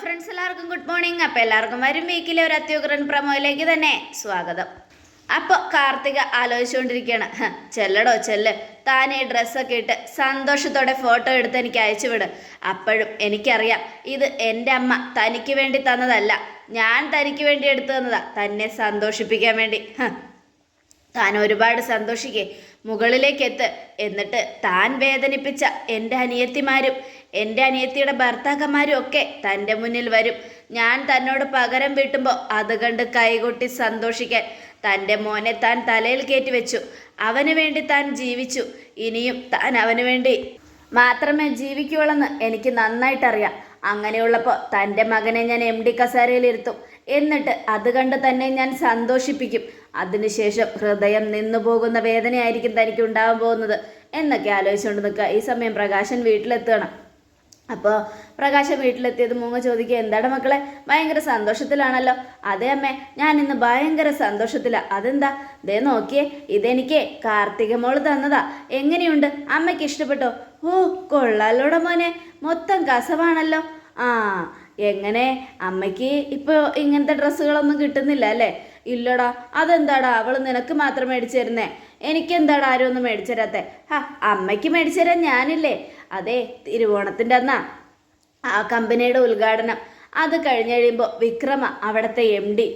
Friends എല്ലാവർക്കും good morning അപ്പോൾ എല്ലാവർക്കും വരും വീക്കിലെ ഒരു അത്യുഗ്രൻ പ്രമോയിലേക്ക് തന്നെ സ്വാഗതം. അപ്പോൾ കാർത്തിക ആലോചിച്ചുകൊണ്ടിരിക്കുകയാണ് ചെല്ലടോ ചെല്ല്. താൻ ഈ ഡ്രസ്സൊക്കെ ഇട്ട് സന്തോഷത്തോടെ ഫോട്ടോ എടുത്ത് എനിക്ക് അയച്ചു വിട്. അപ്പോഴും എനിക്കറിയാം ഇത് എന്റെ അമ്മ തനിക്ക് വേണ്ടി തന്നതല്ല. ഞാൻ തനിക്ക് വേണ്ടി എടുത്തു തന്നതാ. തന്നെ സന്തോഷിപ്പിക്കാൻ വേണ്ടി. താൻ ഒരുപാട് സന്തോഷിക്കേ. മുകളിലേക്ക് എത്ത് എന്നിട്ട് താൻ വേദനിപ്പിച്ച എന്റെ അനിയത്തിമാരും എന്റെ അനിയത്തിയുടെ ഭർത്താക്കന്മാരും ഒക്കെ തന്റെ മുന്നിൽ വരും. ഞാൻ തന്നോട് പകരം വീട്ടുമ്പോൾ അത് കണ്ട് കൈകൊട്ടി സന്തോഷിക്കാൻ തന്റെ മോനെ താൻ തലയിൽ കയറ്റി വെച്ചു. അവന് വേണ്ടി താൻ ജീവിച്ചു. ഇനിയും താൻ അവന് വേണ്ടി മാത്രമേ ജീവിക്കുകയുള്ളെന്ന് എനിക്ക് നന്നായിട്ടറിയാം. അങ്ങനെയുള്ളപ്പോൾ തന്റെ മകനെ ഞാൻ എം ഡി കസാരയിലിരുത്തും എന്നിട്ട് അത് കണ്ട് തന്നെ ഞാൻ സന്തോഷിപ്പിക്കും. അതിനുശേഷം ഹൃദയം നിന്നു പോകുന്ന വേദനയായിരിക്കും തനിക്ക് ഉണ്ടാകാൻ പോകുന്നത്. എന്നൊക്കെ ആലോചിച്ചുകൊണ്ട് നിൽക്കുക. ഈ സമയം പ്രകാശൻ വീട്ടിലെത്തണം അപ്പോൾ പ്രകാശം വീട്ടിലെത്തിയത് മൂങ്ങ ചോദിക്കുക എന്താണ് മക്കളെ? ഭയങ്കര സന്തോഷത്തിലാണല്ലോ? അതേ അമ്മേ ഞാൻ ഇന്ന് ഭയങ്കര സന്തോഷത്തിലാണ് അതെന്താ? ദേ നോക്കിയേ ഇതെനിക്ക് കാർത്തിക മോൾ തന്നതാ. എങ്ങനെയുണ്ട്? അമ്മയ്ക്ക് ഇഷ്ടപ്പെട്ടോ? ഓ കൊള്ളാലോടെ മോനെ. മൊത്തം കസവാണല്ലോ. ആ എങ്ങനെ? അമ്മയ്ക്ക് ഇപ്പോൾ ഇങ്ങനത്തെ ഡ്രസ്സുകളൊന്നും കിട്ടുന്നില്ല അല്ലേ? ഇല്ലടാ അതെന്താടാ? അവൾ നിനക്ക് മാത്രം മേടിച്ചു തരുന്നേ എനിക്കെന്താടാ ആരും ഒന്നും മേടിച്ചു തരാത്തെ ഹാ അമ്മയ്ക്ക് മേടിച്ചു തരാൻ ഞാനില്ലേ? അതെ തിരുവോണത്തിന്റെ അന്നാ ആ കമ്പനിയുടെ ഉദ്ഘാടനം. അത് കഴിഞ്ഞ് കഴിയുമ്പോൾ വിക്രമ അവിടുത്തെ എം ഡി.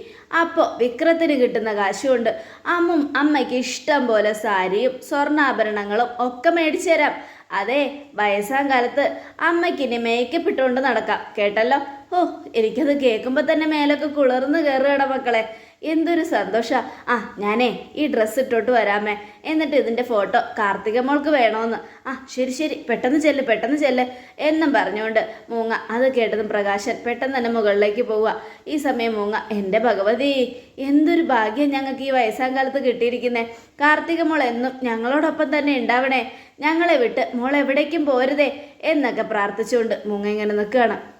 അപ്പോൾ വിക്രത്തിന് കിട്ടുന്ന കാശുകൊണ്ട് അമ്മും അമ്മയ്ക്ക് ഇഷ്ടം പോലെ സാരിയും സ്വർണാഭരണങ്ങളും ഒക്കെ മേടിച്ചു തരാം അതെ വയസ്സാം കാലത്ത് അമ്മയ്ക്ക് ഇനി മേക്കപ്പ് ഇട്ടുകൊണ്ട് നടക്കാം. കേട്ടല്ലോ? ഓ എനിക്കത് കേൾക്കുമ്പോൾ തന്നെ മേലൊക്കെ കുളിർന്ന് കയറുകട മക്കളെ. എന്തൊരു സന്തോഷ. ആ ഞാനേ ഈ ഡ്രസ്സ് ഇട്ടോട്ട് വരാമേ. എന്നിട്ട് ഇതിന്റെ ഫോട്ടോ കാർത്തിക മോൾക്ക് വേണമെന്ന് ആ ശരി ശരി. പെട്ടെന്ന് ചെല്ല് പെട്ടെന്ന് ചെല്ല്. എന്നും പറഞ്ഞുകൊണ്ട് മൂങ്ങ അത് കേട്ടതും പ്രകാശൻ പെട്ടെന്ന് തന്നെ മുകളിലേക്ക് പോവുക. ഈ സമയം മൂങ്ങ എന്റെ ഭഗവതി എന്തൊരു ഭാഗ്യം ഞങ്ങൾക്ക് ഈ വയസ്സാം കാലത്ത് കിട്ടിയിരിക്കുന്നേ. കാർത്തിക മോൾ എന്നും ഞങ്ങളോടൊപ്പം തന്നെ ഉണ്ടാവണേ. ഞങ്ങളെ വിട്ട് മോൾ എവിടേക്കും പോരുതേ എന്നൊക്കെ പ്രാർത്ഥിച്ചുകൊണ്ട് മൂങ്ങ ഇങ്ങനെ നിൽക്കുകയാണ്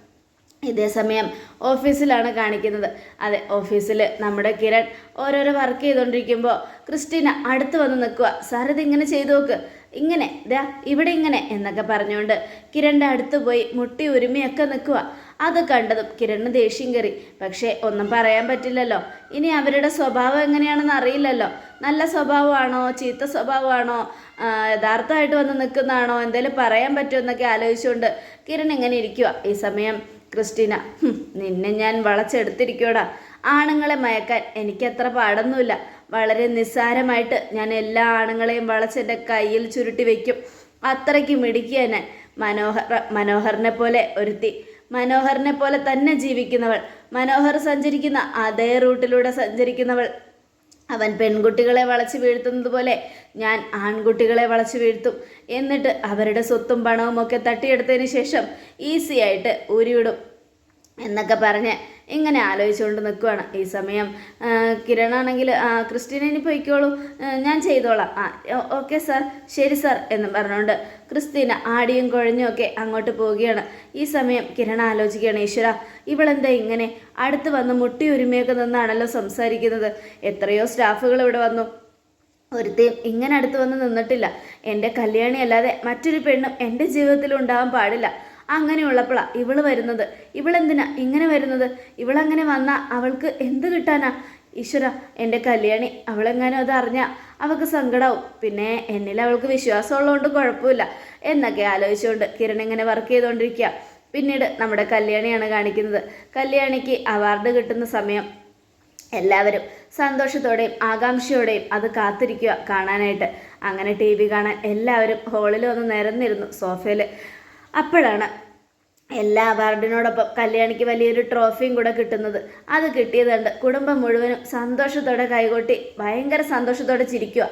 ഇതേ സമയം ഓഫീസിലാണ് കാണിക്കുന്നത്. അതെ ഓഫീസിൽ നമ്മുടെ കിരൺ ഓരോരോ വർക്ക് ചെയ്തുകൊണ്ടിരിക്കുമ്പോൾ ക്രിസ്റ്റീന അടുത്ത് വന്ന് നിൽക്കുക സാർ ഇങ്ങനെ ചെയ്തു നോക്ക്. ഇങ്ങനെ ദാ ഇവിടെ ഇങ്ങനെ എന്നൊക്കെ പറഞ്ഞുകൊണ്ട് കിരണിന്റെ അടുത്ത് പോയി മുട്ടി ഉരുമിയൊക്കെ നിൽക്കുക അത് കണ്ടതും കിരണിന് ദേഷ്യം കയറി. പക്ഷേ ഒന്നും പറയാൻ പറ്റില്ലല്ലോ. ഇനി അവരുടെ സ്വഭാവം എങ്ങനെയാണെന്ന് അറിയില്ലല്ലോ. നല്ല സ്വഭാവമാണോ? ചീത്ത സ്വഭാവമാണോ? യഥാർത്ഥമായിട്ട് വന്ന് നിൽക്കുന്നതാണോ? എന്തെങ്കിലും പറയാൻ പറ്റുമോ? എന്നൊക്കെ ആലോചിച്ചുകൊണ്ട് കിരൺ ഇങ്ങനെ ഇരിക്കുക ഈ സമയം ക്രിസ്റ്റീന നിന്നെ ഞാൻ വളച്ചെടുത്തിരിക്കോടാ. ആണുങ്ങളെ മയക്കാൻ എനിക്കത്ര പാടൊന്നുമില്ല. വളരെ നിസ്സാരമായിട്ട് ഞാൻ എല്ലാ ആണുങ്ങളെയും വളച്ചെന്റെ കയ്യിൽ ചുരുട്ടി വെക്കും. അത്രയ്ക്ക് മിടിക്കുക ഞാൻ. മനോഹർ മനോഹറിനെ പോലെ ഒരുത്തി. മനോഹറിനെ പോലെ തന്നെ ജീവിക്കുന്നവൾ. മനോഹർ സഞ്ചരിക്കുന്ന അതേ റൂട്ടിലൂടെ സഞ്ചരിക്കുന്നവൾ. അവൻ പെൺകുട്ടികളെ വളച്ചു വീഴ്ത്തുന്നത് പോലെ ഞാൻ ആൺകുട്ടികളെ വളച്ചു വീഴ്ത്തും. എന്നിട്ട് അവരുടെ സ്വത്തും പണവും ഒക്കെ തട്ടിയെടുത്തതിന് ശേഷം ഈസിയായിട്ട് ഊരിവിടും. എന്നൊക്കെ പറഞ്ഞ് ഇങ്ങനെ ആലോചിച്ചുകൊണ്ട് നിൽക്കുവാണ് ഈ സമയം. കിരണാണെങ്കിൽ ക്രിസ്റ്റീന ഇനി പോയിക്കോളൂ. ഞാൻ ചെയ്തോളാം. ആ ഓക്കെ സാർ. ശരി സാർ എന്ന് പറഞ്ഞുകൊണ്ട് ക്രിസ്തീന ആടിയും കുഴഞ്ഞും ഒക്കെ അങ്ങോട്ട് പോവുകയാണ്. ഈ സമയം കിരണ ആലോചിക്കുകയാണ് ഈശ്വര ഇവളെന്താ ഇങ്ങനെ? അടുത്ത് വന്ന് മുട്ടി ഒരുമയൊക്കെ നിന്നാണല്ലോ സംസാരിക്കുന്നത്. എത്രയോ സ്റ്റാഫുകൾ ഇവിടെ വന്നു. ഒരുത്തേം ഇങ്ങനെ അടുത്ത് വന്ന് നിന്നിട്ടില്ല. എന്റെ കല്യാണി അല്ലാതെ മറ്റൊരു പെണ്ണും എന്റെ ജീവിതത്തിൽ ഉണ്ടാവാൻ പാടില്ല. അങ്ങനെയുള്ളപ്പോഴാണ് ഇവൾ വരുന്നത്. ഇവളെന്തിനാ ഇങ്ങനെ വരുന്നത്? ഇവളങ്ങനെ വന്നാൽ അവൾക്ക് എന്ത് കിട്ടാനാ? ഈശ്വര എന്റെ കല്യാണി അവളെങ്ങാനും അത് അറിഞ്ഞാൽ അവൾക്ക് സങ്കടമാവും പിന്നെ എന്നിൽ അവൾക്ക് വിശ്വാസമുള്ളതുകൊണ്ട് കുഴപ്പമില്ല. എന്നൊക്കെ ആലോചിച്ചുകൊണ്ട് കിരൺ ഇങ്ങനെ വർക്ക് ചെയ്തുകൊണ്ടിരിക്കുക പിന്നീട് നമ്മുടെ കല്യാണിയാണ് കാണിക്കുന്നത്. കല്യാണിക്ക് അവാർഡ് കിട്ടുന്ന സമയം എല്ലാവരും സന്തോഷത്തോടെയും ആകാംക്ഷയോടെയും അത് കാത്തിരിക്കുക കാണാനായിട്ട്. അങ്ങനെ ടി വി കാണാൻ എല്ലാവരും ഹാളിൽ ഒന്ന് നിരന്നിരുന്നു സോഫയിൽ അപ്പോഴാണ് എല്ലാ അവാർഡിനോടൊപ്പം കല്യാണിക്ക് വലിയൊരു ട്രോഫിയും കൂടെ കിട്ടുന്നത്. അത് കിട്ടിയത് കണ്ട് കുടുംബം മുഴുവനും സന്തോഷത്തോടെ കൈകൊട്ടി ഭയങ്കര സന്തോഷത്തോടെ ചിരിക്കുക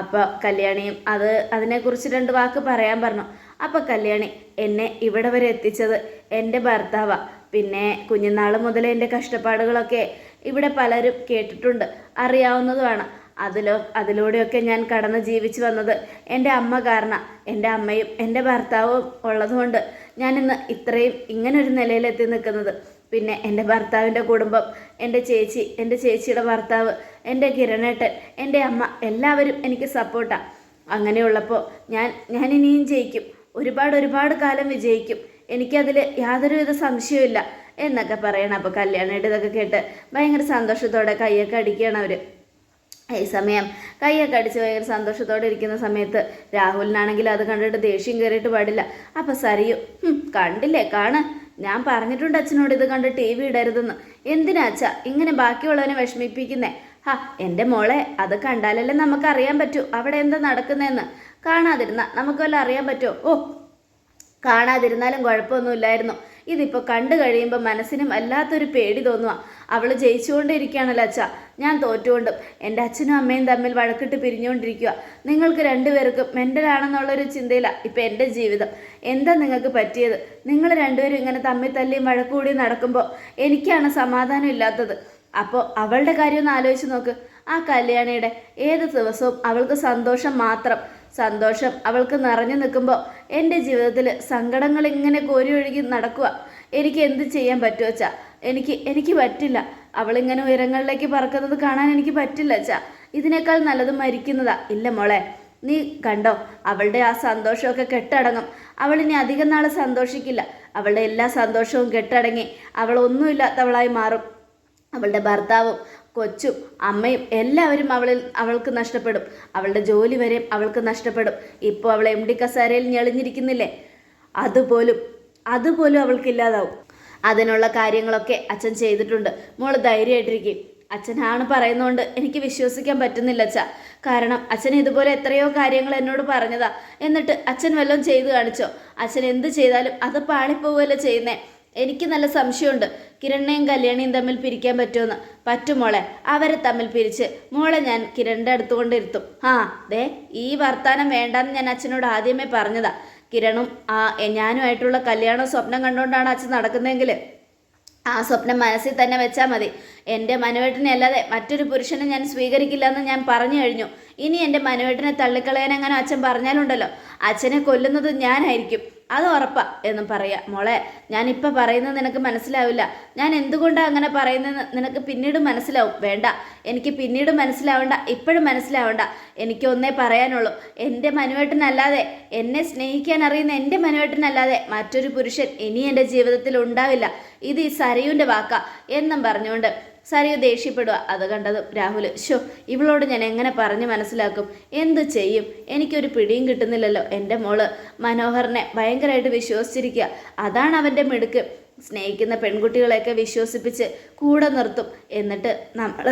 അപ്പോൾ കല്യാണിയും അത് അതിനെക്കുറിച്ച് രണ്ട് വാക്ക് പറയാൻ പറഞ്ഞു. അപ്പോൾ കല്യാണി എന്നെ ഇവിടെ വരെ എത്തിച്ചത് എന്റെ ഭർത്താവാണ് പിന്നെ കുഞ്ഞുനാൾ മുതലേ എന്റെ കഷ്ടപ്പാടുകളൊക്കെ ഇവിടെ പലരും കേട്ടിട്ടുണ്ട് അറിയാവുന്നതുമാണ്. അതിലോ അതിലൂടെയൊക്കെ ഞാൻ കടന്ന് ജീവിച്ചു വന്നത് എന്റെ അമ്മ കാരണം. എന്റെ അമ്മയും എന്റെ ഭർത്താവും ഉള്ളതുകൊണ്ട് ഞാനിന്ന് ഇത്രയും ഇങ്ങനൊരു നിലയിലെത്തി നിൽക്കുന്നത്. പിന്നെ എന്റെ ഭർത്താവിന്റെ കുടുംബം എന്റെ ചേച്ചി എന്റെ ചേച്ചിയുടെ ഭർത്താവ് എന്റെ കിരണേട്ടൻ എന്റെ അമ്മ എല്ലാവരും എനിക്ക് സപ്പോർട്ടാണ് അങ്ങനെയുള്ളപ്പോൾ ഞാൻ ഞാൻ ഇനിയും ജയിക്കും. ഒരുപാട് ഒരുപാട് കാലം വിജയിക്കും. എനിക്കതിൽ യാതൊരുവിധ സംശയമില്ല എന്നൊക്കെ പറയണം അപ്പോൾ കല്യാണമായിട്ട് ഇതൊക്കെ കേട്ട് ഭയങ്കര സന്തോഷത്തോടെ കൈയൊക്കെ അടിക്കുകയാണ് അവർ ഈ സമയം കൈയൊക്കെ അടിച്ച് ഭയങ്കര സന്തോഷത്തോടെ ഇരിക്കുന്ന സമയത്ത് രാഹുലിനാണെങ്കിൽ അത് കണ്ടിട്ട് ദേഷ്യം കയറിയിട്ട് പാടില്ല. അപ്പം സരിയു കണ്ടില്ലേ കാണ്. ഞാൻ പറഞ്ഞിട്ടുണ്ട് അച്ഛനോട് ഇത് കണ്ട് ടി വി ഇടരുതെന്ന്. എന്തിനാ അച്ഛ ഇങ്ങനെ ബാക്കിയുള്ളവനെ വിഷമിപ്പിക്കുന്നേ? ഹാ എന്റെ മോളെ അത് കണ്ടാലല്ലേ നമുക്കറിയാൻ പറ്റൂ. അവിടെ എന്താ നടക്കുന്നതെന്ന് കാണാതിരുന്ന നമുക്ക് വല്ല അറിയാൻ പറ്റുമോ ഓ കാണാതിരുന്നാലും കുഴപ്പമൊന്നുമില്ലായിരുന്നു. ഇതിപ്പോൾ കണ്ടു കഴിയുമ്പോൾ മനസ്സിനും വല്ലാത്തൊരു പേടി തോന്നുക അവൾ ജയിച്ചുകൊണ്ടിരിക്കുകയാണല്ലോ അച്ഛ. ഞാൻ തോറ്റുകൊണ്ടും. എന്റെ അച്ഛനും അമ്മയും തമ്മിൽ വഴക്കിട്ട് പിരിഞ്ഞുകൊണ്ടിരിക്കുക നിങ്ങൾക്ക് രണ്ടുപേർക്കും മെന്റലാണെന്നുള്ളൊരു ചിന്തയിലാണ് ഇപ്പം എന്റെ ജീവിതം. എന്താ നിങ്ങൾക്ക് പറ്റിയത്? നിങ്ങൾ രണ്ടുപേരും ഇങ്ങനെ തമ്മിൽ തല്ലിയും വഴക്കുകൂടിയും നടക്കുമ്പോൾ എനിക്കാണ് സമാധാനം ഇല്ലാത്തത്. അപ്പോൾ അവളുടെ കാര്യം ഒന്ന് ആലോചിച്ച് നോക്ക്. ആ കല്യാണിയുടെ ഏത് ദിവസവും അവൾക്ക് സന്തോഷം മാത്രം. സന്തോഷം. അവൾക്ക് നിറഞ്ഞു നിൽക്കുമ്പോൾ എന്റെ ജീവിതത്തിൽ സങ്കടങ്ങൾ ഇങ്ങനെ കോരി ഒഴുകി നടക്കുക. എനിക്ക് എന്ത് ചെയ്യാൻ പറ്റുമോ ചാ എനിക്ക് എനിക്ക് പറ്റില്ല. അവളിങ്ങനെ ഉയരങ്ങളിലേക്ക് പറക്കുന്നത് കാണാൻ എനിക്ക് പറ്റില്ല ചാ ഇതിനേക്കാൾ നല്ലത് മരിക്കുന്നതാ. ഇല്ല മോളെ നീ കണ്ടോ? അവളുടെ ആ സന്തോഷമൊക്കെ കെട്ടടങ്ങും. അവൾ ഇനി അധികം നാൾ സന്തോഷിക്കില്ല. അവളുടെ എല്ലാ സന്തോഷവും കെട്ടടങ്ങി. അവൾ ഒന്നുമില്ലാത്തവളായി മാറും. അവളുടെ ഭർത്താവും കൊച്ചും അമ്മയും എല്ലാവരും അവളിൽ അവൾക്ക് നഷ്ടപ്പെടും. അവളുടെ ജോലി വരെ അവൾക്ക് നഷ്ടപ്പെടും. ഇപ്പോൾ അവൾ എം ഡി കസാരയിൽ ഞെളിഞ്ഞിരിക്കുന്നില്ലേ? അതുപോലും അതുപോലും അവൾക്കില്ലാതാവും അതിനുള്ള കാര്യങ്ങളൊക്കെ അച്ഛൻ ചെയ്തിട്ടുണ്ട്. മോൾ ധൈര്യമായിട്ടിരിക്കും. അച്ഛനാണ് പറയുന്നതുകൊണ്ട് എനിക്ക് വിശ്വസിക്കാൻ പറ്റുന്നില്ല അച്ഛ. കാരണം അച്ഛൻ ഇതുപോലെ എത്രയോ കാര്യങ്ങൾ എന്നോട് പറഞ്ഞതാ. എന്നിട്ട് അച്ഛൻ വല്ലതും ചെയ്തു കാണിച്ചോ? അച്ഛൻ എന്ത് ചെയ്താലും അത് പാളിപ്പോവുകയല്ലേ ചെയ്യുന്നേ? എനിക്ക് നല്ല സംശയമുണ്ട്. കിരണിനെയും കല്യാണിയും തമ്മിൽ പിരിക്കാൻ പറ്റുമെന്ന്. പറ്റും മോളെ. അവരെ തമ്മിൽ പിരിച്ച്. മോളെ ഞാൻ കിരണിന്റെ അടുത്ത് കൊണ്ടിരുത്തും. ആ ദേ ഈ വർത്താനം വേണ്ടാന്ന് ഞാൻ അച്ഛനോട് ആദ്യമേ പറഞ്ഞതാ. കിരണും ആ ഞാനുമായിട്ടുള്ള കല്യാണം സ്വപ്നം കണ്ടുകൊണ്ടാണ് അച്ഛൻ നടക്കുന്നതെങ്കിൽ ആ സ്വപ്നം മനസ്സിൽ തന്നെ വെച്ചാൽ മതി. എന്റെ മനുവേട്ടനെ അല്ലാതെ മറ്റൊരു പുരുഷനെ ഞാൻ സ്വീകരിക്കില്ല എന്ന് ഞാൻ പറഞ്ഞു കഴിഞ്ഞു. ഇനി എന്റെ മനുവേട്ടനെ തള്ളിക്കളയാൻ അങ്ങനെ അച്ഛൻ പറഞ്ഞാലുണ്ടല്ലോ. അച്ഛനെ കൊല്ലുന്നത് ഞാനായിരിക്കും. അത് ഉറപ്പാ എന്നും പറയാ. മോളെ ഞാനിപ്പോൾ പറയുന്നത് നിനക്ക് മനസ്സിലാവില്ല. ഞാൻ എന്തുകൊണ്ടാണ് അങ്ങനെ പറയുന്നത് നിനക്ക് പിന്നീട് മനസ്സിലാവും. വേണ്ട. എനിക്ക് പിന്നീട് മനസ്സിലാവണ്ട. ഇപ്പോഴും മനസ്സിലാവണ്ട. എനിക്ക് ഒന്നേ പറയാനുള്ളൂ. എന്റെ മനുവേട്ടനല്ലാതെ എന്നെ സ്നേഹിക്കാൻ അറിയുന്ന എന്റെ മനുവേട്ടനല്ലാതെ മറ്റൊരു പുരുഷൻ ഇനി എന്റെ ജീവിതത്തിൽ ഉണ്ടാവില്ല. ഇത് ഈ സരയുന്റെ വാക്ക എന്നും പറഞ്ഞുകൊണ്ട് സരയു ദേഷ്യപ്പെടുക അത് കണ്ടതും രാഹുൽ ഷോ ഇവളോട് ഞാൻ എങ്ങനെ പറഞ്ഞ് മനസ്സിലാക്കും? എന്ത് ചെയ്യും? എനിക്കൊരു പിടിയും കിട്ടുന്നില്ലല്ലോ എന്റെ മോൾ. മനോഹറിനെ ഭയങ്കരമായിട്ട് വിശ്വസിച്ചിരിക്കുക അതാണ് അവന്റെ മിടുക്ക്. സ്നേഹിക്കുന്ന പെൺകുട്ടികളെയൊക്കെ വിശ്വസിപ്പിച്ച് കൂടെ നിർത്തും. എന്നിട്ട് നമ്മൾ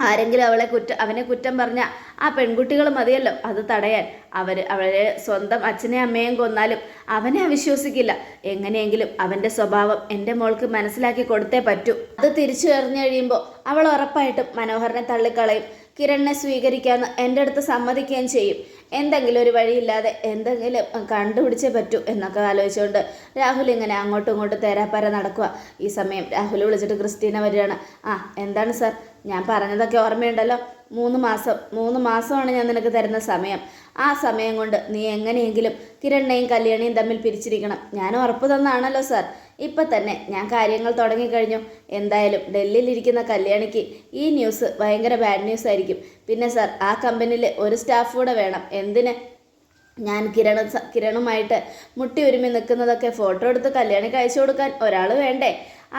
ആരെങ്കിലും അവളെ കുറ്റം അവനെ കുറ്റം പറഞ്ഞ ആ പെൺകുട്ടികൾ മതിയല്ലോ. അത് തടയാൻ. അവർ അവരെ സ്വന്തം അച്ഛനെയും അമ്മയും കൊന്നാലും അവനെ അവിശ്വസിക്കില്ല എങ്ങനെയെങ്കിലും അവന്റെ സ്വഭാവം എന്റെ മോൾക്ക് മനസ്സിലാക്കി കൊടുത്തേ പറ്റൂ. അത് തിരിച്ചു എറിഞ്ഞു കഴിയുമ്പോൾ അവൾ ഉറപ്പായിട്ടും മനോഹരനെ തള്ളിക്കളയും. കിരണിനെ സ്വീകരിക്കാമെന്ന് എന്റെ അടുത്ത് സമ്മതിക്കുകയും ചെയ്യും. എന്തെങ്കിലും ഒരു വഴിയില്ലാതെ എന്തെങ്കിലും കണ്ടുപിടിച്ചേ പറ്റൂ എന്നൊക്കെ ആലോചിച്ചുകൊണ്ട് രാഹുൽ ഇങ്ങനെ അങ്ങോട്ടും ഇങ്ങോട്ടും തേരാപ്പാര നടക്കുക ഈ സമയം രാഹുൽ വിളിച്ചിട്ട് ക്രിസ്റ്റീന വരികയാണ്. ആ എന്താണ് സാർ? ഞാൻ പറഞ്ഞതൊക്കെ ഓർമ്മയുണ്ടല്ലോ. മൂന്ന് മാസം മൂന്ന് മാസമാണ് ഞാൻ നിനക്ക് തരുന്ന സമയം. ആ സമയം കൊണ്ട് നീ എങ്ങനെയെങ്കിലും കിരണ്ണയും കല്യാണിയും തമ്മിൽ പിരിച്ചിരിക്കണം. ഞാൻ ഉറപ്പ് തന്നാണല്ലോ സാർ. ഇപ്പം തന്നെ ഞാൻ കാര്യങ്ങൾ തുടങ്ങിക്കഴിഞ്ഞു. എന്തായാലും ഡൽഹിയിലിരിക്കുന്ന കല്യാണിക്ക് ഈ ന്യൂസ് ഭയങ്കര ബാഡ് ന്യൂസ് ആയിരിക്കും. പിന്നെ സർ ആ കമ്പനിയിലെ ഒരു സ്റ്റാഫ് കൂടെ വേണം. എന്തിന്? ഞാൻ കിരണ കിരണുമായിട്ട് മുട്ടി ഒരുമി നിൽക്കുന്നതൊക്കെ ഫോട്ടോ എടുത്ത് കല്യാണിക്ക് അയച്ചു കൊടുക്കാൻ ഒരാൾ വേണ്ടേ?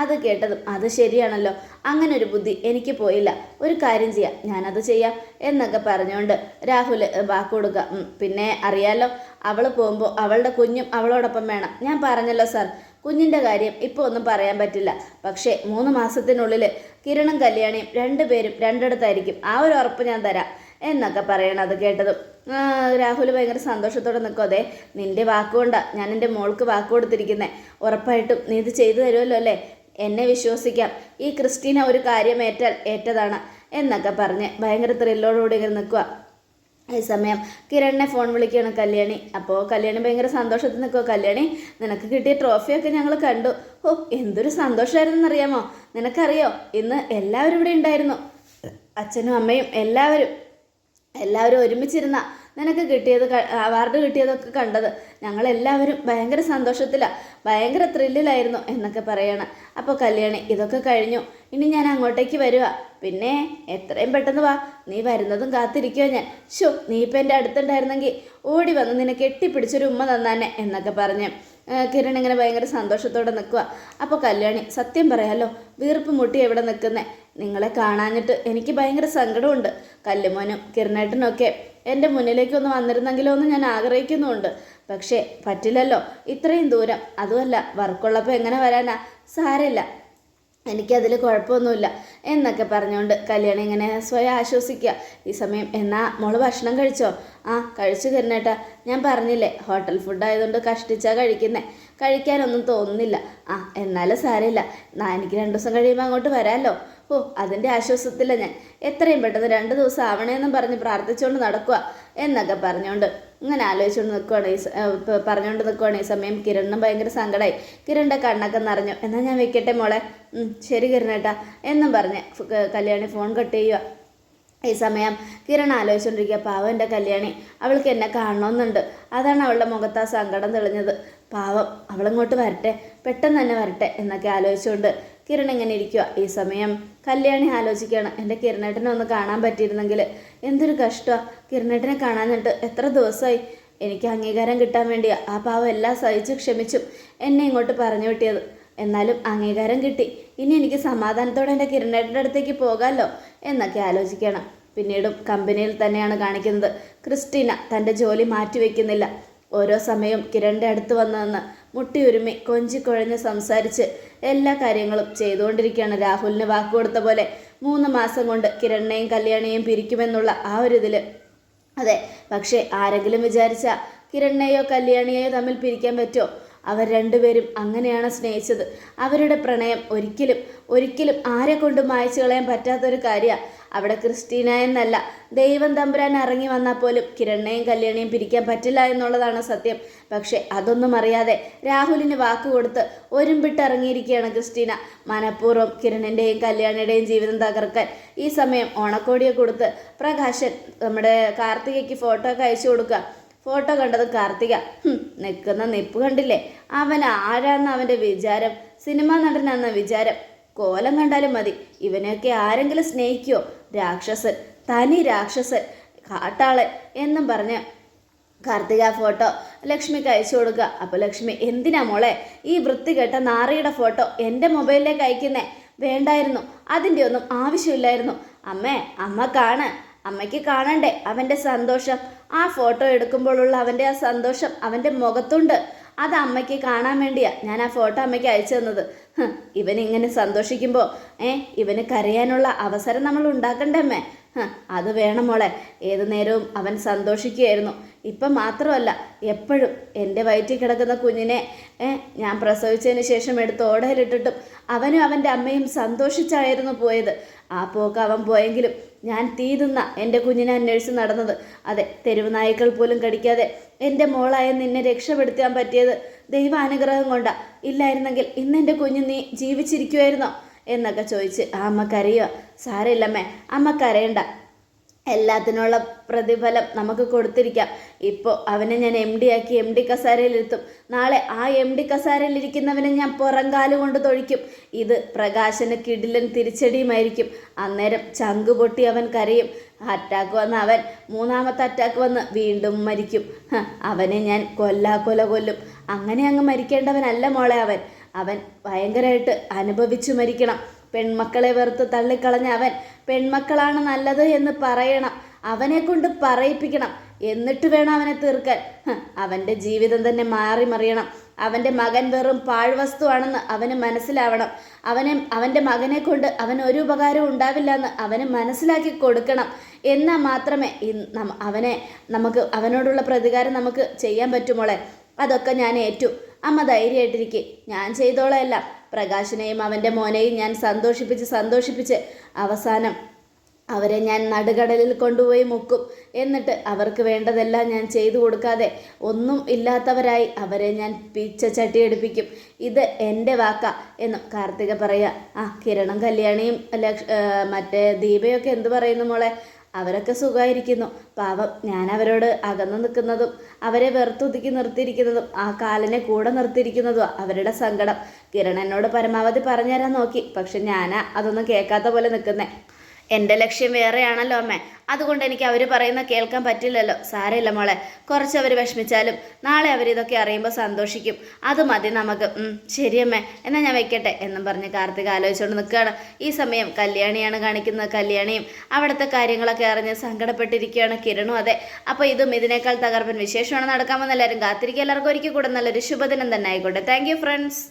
അത് കേട്ടതും അത് ശരിയാണല്ലോ. അങ്ങനെ ഒരു ബുദ്ധി എനിക്ക് പോയില്ല. ഒരു കാര്യം ചെയ്യാം. ഞാനത് ചെയ്യാം എന്നൊക്കെ പറഞ്ഞുകൊണ്ട് രാഹുൽ വാക്ക് കൊടുക്കുക പിന്നെ അറിയാലോ അവൾ പോകുമ്പോൾ അവളുടെ കുഞ്ഞും അവളോടൊപ്പം വേണം. ഞാൻ പറഞ്ഞല്ലോ സാർ കുഞ്ഞിന്റെ കാര്യം ഇപ്പോൾ ഒന്നും പറയാൻ പറ്റില്ല. പക്ഷേ മൂന്ന് മാസത്തിനുള്ളിൽ കിരണും കല്യാണിയും രണ്ടുപേരും രണ്ടിടത്തായിരിക്കും. ആ ഒരു ഉറപ്പ് ഞാൻ തരാം എന്നൊക്കെ പറയണം അത് കേട്ടതും. രാഹുൽ ഭയങ്കര സന്തോഷത്തോടെ നിൽക്കും. അതെ നിന്റെ വാക്കുകൊണ്ടാണ് ഞാൻ എന്റെ മോൾക്ക് വാക്ക് കൊടുത്തിരിക്കുന്നത് ഉറപ്പായിട്ടും നീ ഇത് ചെയ്തു തരുമല്ലോ അല്ലേ? എന്നെ വിശ്വസിക്കാം. ഈ ക്രിസ്റ്റീന ഒരു കാര്യം ഏറ്റാൽ ഏറ്റതാണ് എന്നൊക്കെ പറഞ്ഞ് ഭയങ്കര ത്രില്ലോടുകൂടി ഇങ്ങനെ നിൽക്കുക ഈ സമയം കിരണിനെ ഫോൺ വിളിക്കുകയാണ് കല്യാണി. അപ്പോൾ കല്യാണി ഭയങ്കര സന്തോഷത്തിൽ നിൽക്കുമോ കല്യാണി നിനക്ക് കിട്ടിയ ട്രോഫിയൊക്കെ ഞങ്ങൾ കണ്ടു. ഓ എന്തൊരു സന്തോഷമായിരുന്നെന്നറിയാമോ നിനക്കറിയോ? ഇന്ന് എല്ലാവരും ഇവിടെ ഉണ്ടായിരുന്നു. അച്ഛനും അമ്മയും എല്ലാവരും എല്ലാവരും ഒരുമിച്ചിരുന്ന നിനക്ക് കിട്ടിയത് അവാർഡ് കിട്ടിയതൊക്കെ കണ്ടത്. ഞങ്ങളെല്ലാവരും ഭയങ്കര സന്തോഷത്തിലാണ് ഭയങ്കര ത്രില്ലിലായിരുന്നു എന്നൊക്കെ പറയണം. അപ്പോൾ കല്യാണി ഇതൊക്കെ കഴിഞ്ഞു. ഇനി ഞാൻ അങ്ങോട്ടേക്ക് വരുക പിന്നെ എത്രയും പെട്ടെന്ന് വാ. നീ വരുന്നതും കാത്തിരിക്കുക ഞാൻ. ഷോ നീ ഇപ്പം എന്റെ അടുത്തുണ്ടായിരുന്നെങ്കിൽ ഓടി വന്ന് നിന്നെ കെട്ടിപ്പിടിച്ചൊരു ഉമ്മ തന്നാനെ എന്നൊക്കെ പറഞ്ഞു കിരൺ ഇങ്ങനെ ഭയങ്കര സന്തോഷത്തോടെ നിൽക്കുക അപ്പോൾ കല്യാണി സത്യം പറയാമല്ലോ വീർപ്പ് മുട്ടി എവിടെ നിൽക്കുന്നേ നിങ്ങളെ കാണാഞ്ഞിട്ട് എനിക്ക് ഭയങ്കര സങ്കടമുണ്ട് കല്ലുമോനും കിരണേട്ടനും ഒക്കെ എന്റെ മുന്നിലേക്ക് ഒന്ന് വന്നിരുന്നെങ്കിലോ എന്ന് ഞാൻ ആഗ്രഹിക്കുന്നുണ്ട്. പക്ഷേ പറ്റില്ലല്ലോ. ഇത്രയും ദൂരം. അതുമല്ല വർക്കുള്ളപ്പോൾ എങ്ങനെ വരാനാ? സാരമില്ല. എനിക്കതിൽ കുഴപ്പമൊന്നുമില്ല എന്നൊക്കെ പറഞ്ഞുകൊണ്ട് കല്യാണി ഇങ്ങനെ സ്വയം ആശ്വസിക്കുക. ഈ സമയം എന്നാ മോൾ ഭക്ഷണം കഴിച്ചോ? ആ കഴിച്ചു തരണേട്ടാ ഞാൻ പറഞ്ഞില്ലേ ഹോട്ടൽ ഫുഡ് ആയതുകൊണ്ട് കഷ്ടിച്ചാ കഴിക്കുന്നേ. കഴിക്കാനൊന്നും തോന്നുന്നില്ല. ആ എന്നാലും സാരമില്ല. എനിക്ക് രണ്ട് ദിവസം കഴിയുമ്പോൾ അങ്ങോട്ട് വരാമല്ലോ ഓ അതിന്റെ ആശ്വാസത്തില്ല ഞാൻ. എത്രയും പെട്ടെന്ന് രണ്ട് ദിവസം ആവണേന്നും പറഞ്ഞ് പ്രാർത്ഥിച്ചുകൊണ്ട് നടക്കുക എന്നൊക്കെ പറഞ്ഞുകൊണ്ട് ഇങ്ങനെ ആലോചിച്ചുകൊണ്ട് നിൽക്കുവാണ് ഈ പറഞ്ഞുകൊണ്ട് നിൽക്കുവാണ് ഈ സമയം. കിരണിനും ഭയങ്കര സങ്കടമായി കിരണിന്റെ കണ്ണൊക്കെ നിറഞ്ഞു. എന്നാൽ ഞാൻ വെക്കട്ടെ മോളെ? ശരി കിരണേട്ടാ. എന്നും പറഞ്ഞ് കല്യാണി ഫോൺ കട്ട് ചെയ്യുക ഈ സമയം കിരൺ ആലോചിച്ചുകൊണ്ടിരിക്കുക പാവം എന്റെ കല്യാണി. അവൾക്ക് എന്നെ കാണണമെന്നുണ്ട് അതാണ് അവളുടെ മുഖത്ത് ആ സങ്കടം തെളിഞ്ഞത്. പാവം അവളിങ്ങോട്ട് വരട്ടെ. പെട്ടെന്ന് തന്നെ വരട്ടെ എന്നൊക്കെ ആലോചിച്ചുകൊണ്ട് കിരൺ എങ്ങനെ ഇരിക്കുക ഈ സമയം കല്യാണി ആലോചിക്കുകയാണ്. എന്റെ കിരണേട്ടനെ ഒന്ന് കാണാൻ പറ്റിയിരുന്നെങ്കിൽ എന്തൊരു കഷ്ടമാണ് കിരണേട്ടനെ കാണാനിട്ട് എത്ര ദിവസമായി? എനിക്ക് അംഗീകാരം കിട്ടാൻ വേണ്ടിയാ. ആ പാവം എല്ലാം സഹിച്ച് ക്ഷമിച്ചും എന്നെ ഇങ്ങോട്ട് പറഞ്ഞു വിട്ടിയത്. എന്നാലും അംഗീകാരം കിട്ടി. ഇനി എനിക്ക് സമാധാനത്തോടെ എന്റെ കിരണേട്ടന്റെ അടുത്തേക്ക് പോകാമല്ലോ എന്നൊക്കെ ആലോചിക്കണം പിന്നീടും കമ്പനിയിൽ തന്നെയാണ് കാണിക്കുന്നത്. ക്രിസ്റ്റീന തന്റെ ജോലി മാറ്റിവെക്കുന്നില്ല. ഓരോ സമയവും കിരണിന്റെ അടുത്ത് വന്ന് നിന്ന് കൊഞ്ചി കൊഞ്ചിക്കുഴഞ്ഞ് സംസാരിച്ച് എല്ലാ കാര്യങ്ങളും ചെയ്തുകൊണ്ടിരിക്കുകയാണ്. രാഹുലിന് വാക്കുകൊടുത്ത പോലെ മൂന്ന് മാസം കൊണ്ട് കിരണിനെയും കല്യാണിയെയും പിരിക്കുമെന്നുള്ള ആ ഒരു ഇതിൽ അതെ പക്ഷേ ആരെങ്കിലും വിചാരിച്ച കിരണിനെയോ കല്യാണിയെയോ തമ്മിൽ പിരിക്കാൻ പറ്റുമോ? അവർ രണ്ടുപേരും അങ്ങനെയാണ് സ്നേഹിച്ചത്. അവരുടെ പ്രണയം ഒരിക്കലും ഒരിക്കലും ആരെ കൊണ്ടും മായച്ചു കളയാൻ പറ്റാത്തൊരു കാര്യമാണ് അവിടെ ക്രിസ്റ്റീന എന്നല്ല ദൈവം തമ്പുരാൻ ഇറങ്ങി വന്നാൽ പോലും കിരണ്ണയും കല്യാണിയും പിരിക്കാൻ പറ്റില്ല എന്നുള്ളതാണ് സത്യം. പക്ഷേ അതൊന്നും അറിയാതെ രാഹുലിന് വാക്ക് കൊടുത്ത് ഒരുമ്പിട്ടിറങ്ങിയിരിക്കുകയാണ് ക്രിസ്റ്റീന. മനഃപൂർവം കിരണിന്റെയും കല്യാണിയുടെയും ജീവിതം തകർക്കാൻ ഈ സമയം ഓണക്കോടിയെ കൊടുത്ത് പ്രകാശൻ നമ്മുടെ കാർത്തികയ്ക്ക് ഫോട്ടോ ഒക്കെ അയച്ചു കൊടുക്കുക. ഫോട്ടോ കണ്ടത് കാർത്തിക. നിൽക്കുന്ന നിപ്പ് കണ്ടില്ലേ? അവൻ ആരാന്ന് അവന്റെ വിചാരം? സിനിമാ നടനാന്ന വിചാരം? കോലം കണ്ടാലും മതി. ഇവനെയൊക്കെ ആരെങ്കിലും സ്നേഹിക്കോ രാക്ഷസൻ തനി രാക്ഷസൻ കാട്ടാളൻ എന്നും പറഞ്ഞ് കാർത്തിക ഫോട്ടോ ലക്ഷ്മിക്ക് അയച്ചു കൊടുക്കുക. അപ്പോൾ ലക്ഷ്മി എന്തിനാ മോളെ? ഈ വൃത്തികെട്ട നാറിയുടെ ഫോട്ടോ എന്റെ മൊബൈലിലേക്ക് അയക്കുന്നേ? വേണ്ടായിരുന്നു. അതിന്റെ ഒന്നും ആവശ്യമില്ലായിരുന്നു. അമ്മേ അമ്മ കാണ്. അമ്മയ്ക്ക് കാണണ്ടേ അവന്റെ സന്തോഷം. ആ ഫോട്ടോ എടുക്കുമ്പോഴുള്ള അവന്റെ ആ സന്തോഷം അവന്റെ മുഖത്തുണ്ട്. അത് അമ്മയ്ക്ക് കാണാൻ വേണ്ടിയാ ഞാൻ ആ ഫോട്ടോ അമ്മയ്ക്ക് അയച്ചു തന്നത്. ഇവൻ ഇങ്ങനെ സന്തോഷിക്കുമ്പോൾ ഏ ഇവന് കരയാനുള്ള അവസരം നമ്മൾ ഉണ്ടാക്കണ്ടേ അത് വേണം മോളെ. ഏതു നേരവും അവൻ സന്തോഷിക്കുകയായിരുന്നു. ഇപ്പം മാത്രമല്ല എപ്പോഴും എന്റെ വയറ്റിൽ കിടക്കുന്ന കുഞ്ഞിനെ ഞാൻ പ്രസവിച്ചതിന് ശേഷം എടുത്ത് ഓടയിലിട്ടിട്ടും അവനും അവന്റെ അമ്മയും സന്തോഷിച്ചായിരുന്നു പോയത്. ആ പോക്ക് അവൻ പോയെങ്കിലും ഞാൻ തീ തിന്ന എന്റെ കുഞ്ഞിനെ അന്വേഷിച്ച് നടന്നത്. അതെ തെരുവ് നായ്ക്കൾ പോലും കടിക്കാതെ എന്റെ മോളായ നിന്നെ രക്ഷപ്പെടുത്താൻ പറ്റിയത് ദൈവാനുഗ്രഹം കൊണ്ടാ. ഇല്ലായിരുന്നെങ്കിൽ ഇന്ന് എന്റെ കുഞ്ഞ് നീ ജീവിച്ചിരിക്കുമായിരുന്നോ എന്നൊക്കെ ചോദിച്ച് ആ അമ്മ സാരമില്ലമ്മേ അമ്മ കരയണ്ട. എല്ലാത്തിനുള്ള പ്രതിഫലം നമുക്ക് കൊടുത്തിരിക്കാം. ഇപ്പോൾ അവനെ ഞാൻ എം ഡി ആക്കി എം ഡി കസാരയിലിരുത്തും. നാളെ ആ എം ഡി കസാരയിലിരിക്കുന്നവനെ ഞാൻ പുറംകാൽ കൊണ്ട് തൊഴിക്കും. ഇത് പ്രകാശന് കിടിലൻ തിരിച്ചടിയുമായിരിക്കും. അന്നേരം ചങ്ക് പൊട്ടി അവൻ കരയും. അറ്റാക്ക് വന്ന് അവൻ മൂന്നാമത്തെ അറ്റാക്ക് വന്ന് വീണ്ടും മരിക്കും. അവനെ ഞാൻ കൊല്ലാ കൊല കൊല്ലും. അങ്ങനെ അങ്ങ് മരിക്കേണ്ടവനല്ല മോളെ അവൻ. അവൻ ഭയങ്കരമായിട്ട് അനുഭവിച്ചു മരിക്കണം. പെൺമക്കളെ വെറുത്ത് തള്ളിക്കളഞ്ഞ അവൻ പെൺമക്കളാണ് നല്ലത് എന്ന് പറയണം. അവനെ കൊണ്ട് പറയിപ്പിക്കണം. എന്നിട്ട് വേണം അവനെ തീർക്കാൻ. അവന്റെ ജീവിതം തന്നെ മാറി മറിയണം. അവന്റെ മകൻ വെറും പാഴ്വസ്തുവാണെന്ന് അവന് മനസ്സിലാവണം. അവനെ അവന്റെ മകനെ കൊണ്ട് അവന് ഒരു ഉപകാരവും ഉണ്ടാവില്ല എന്ന് അവന് മനസ്സിലാക്കി കൊടുക്കണം. എന്നാൽ മാത്രമേ അവനെ നമുക്ക് അവനോടുള്ള പ്രതികാരം നമുക്ക് ചെയ്യാൻ പറ്റുമോളെ അതൊക്കെ ഞാൻ ഏറ്റു. അമ്മ ധൈര്യമായിട്ടിരിക്കെ. ഞാൻ ചെയ്തോളെ എല്ലാം. പ്രകാശനെയും അവന്റെ മോനെയും ഞാൻ സന്തോഷിപ്പിച്ച് സന്തോഷിപ്പിച്ച് അവസാനം അവരെ ഞാൻ നടുകടലിൽ കൊണ്ടുപോയി മുക്കും. എന്നിട്ട് അവർക്ക് വേണ്ടതെല്ലാം ഞാൻ ചെയ്തു കൊടുക്കാതെ ഒന്നും ഇല്ലാത്തവരായി അവരെ ഞാൻ പിച്ച ചട്ടിയെടുപ്പിക്കും ഇത് എന്റെ വാക്ക എന്നും കാർത്തിക പറയുക. ആ കിരണം കല്യാണിയും ലക്ഷ മറ്റേ ദീപയൊക്കെ എന്ത് പറയുന്നു മോളെ? അവരൊക്കെ സുഖമായിരിക്കുന്നു പാവം ഞാൻ അവരോട് അകന്നു നിൽക്കുന്നതും അവരെ വെറുത്തുതുക്കി നിർത്തിയിരിക്കുന്നതും ആ കാലിനെ കൂടെ നിർത്തിയിരിക്കുന്നതും അവരുടെ സങ്കടം. കിരണനോട് പരമാവധി പറഞ്ഞുതരാൻ നോക്കി. പക്ഷെ ഞാനാ അതൊന്നും കേൾക്കാത്ത പോലെ നിൽക്കുന്നേ. എന്റെ ലക്ഷ്യം വേറെയാണല്ലോ അമ്മേ. അതുകൊണ്ട് എനിക്ക് അവർ പറയുന്ന കേൾക്കാൻ പറ്റില്ലല്ലോ. സാരമില്ല മോളെ. കുറച്ച് അവർ വിഷമിച്ചാലും നാളെ അവരിതൊക്കെ അറിയുമ്പോൾ സന്തോഷിക്കും. അത് മതി നമുക്ക്. ശരി ശരിയമ്മേ എന്നാൽ ഞാൻ വെക്കട്ടെ എന്നും പറഞ്ഞ് കാർത്തിക ആലോചിച്ചുകൊണ്ട് നിൽക്കുകയാണ് ഈ സമയം കല്യാണിയാണ് കാണിക്കുന്നത്. കല്യാണിയും അവിടുത്തെ കാര്യങ്ങളൊക്കെ അറിഞ്ഞ് സങ്കടപ്പെട്ടിരിക്കുകയാണ് കിരണും അതെ. അപ്പോൾ ഇതും ഇതിനേക്കാൾ തകർപ്പൻ വിശേഷമാണ് നടക്കാമെന്ന് എല്ലാവരും കാത്തിരിക്കുക. എല്ലാവർക്കും ഒരിക്കൽ കൂടെ നല്ലൊരു ശുഭദിനം തന്നെ ആയിക്കോട്ടെ. Thank friends